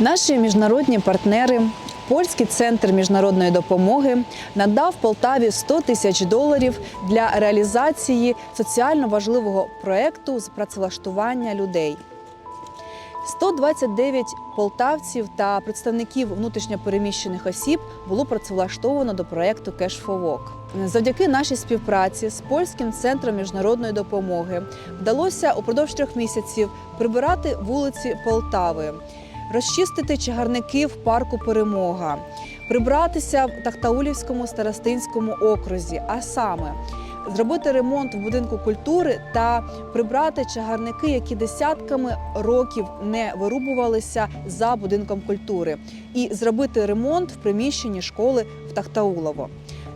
Наші міжнародні партнери, польський центр міжнародної допомоги, надав Полтаві 100 тисяч доларів для реалізації соціально важливого проекту з працевлаштування людей. 129 полтавців та представників внутрішньопереміщених осіб було працевлаштовано до for Work. Завдяки нашій співпраці з польським центром міжнародної допомоги вдалося упродовж трьох місяців прибирати вулиці Полтави, розчистити чагарники в парку Перемога, прибратися в Тахтаулівському старостинському окрузі, а саме зробити ремонт в будинку культури та прибрати чагарники, які десятками років не вирубувалися за будинком культури, і зробити ремонт в приміщенні школи в Тахтаулово.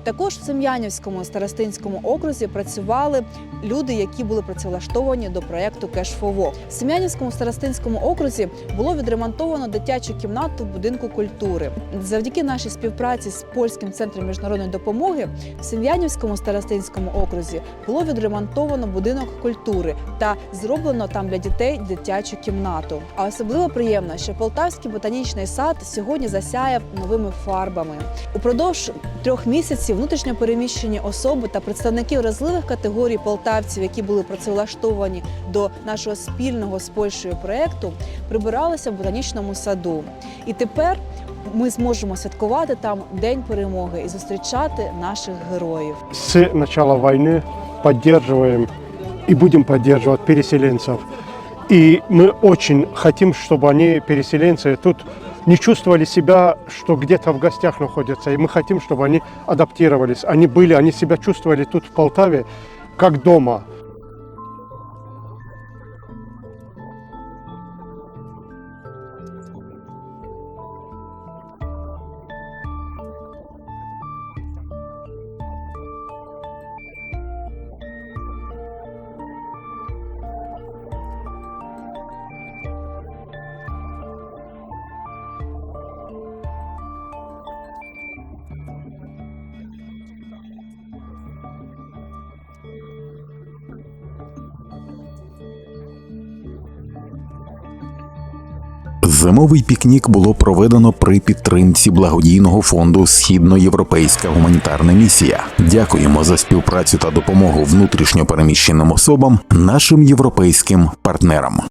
Також в Сем'янівському старостинському окрузі працювали люди, які були працевлаштовані до проєкту Walk. В Сем'янівському старостинському окрузі було відремонтовано дитячу кімнату в будинку культури. Завдяки нашій співпраці з польським центром міжнародної допомоги в Сем'янівському старостинському окрузі було відремонтовано будинок культури та зроблено там для дітей дитячу кімнату. А особливо приємно, що Полтавський ботанічний сад сьогодні засяяв новими фарбами. Упродовж трьох місяців внутрішньо переміщені особи та представники вразливих категорій полтавців, які були працевлаштовані до нашого спільного з Польщею проекту, прибиралися в ботанічному саду. І тепер ми зможемо святкувати там День перемоги і зустрічати наших героїв. С начала войны поддерживаем и будем поддерживать переселенцев. И мы очень хотим, чтобы они, переселенцы, тут не чувствовали себя, что где-то в гостях находятся. И мы хотим, чтобы они адаптировались. Они были, они себя чувствовали тут в Полтаве как дома. Зимовий пікнік було проведено при підтримці благодійного фонду Східноєвропейська гуманітарна місія. Дякуємо за співпрацю та допомогу внутрішньо переміщеним особам, нашим європейським партнерам.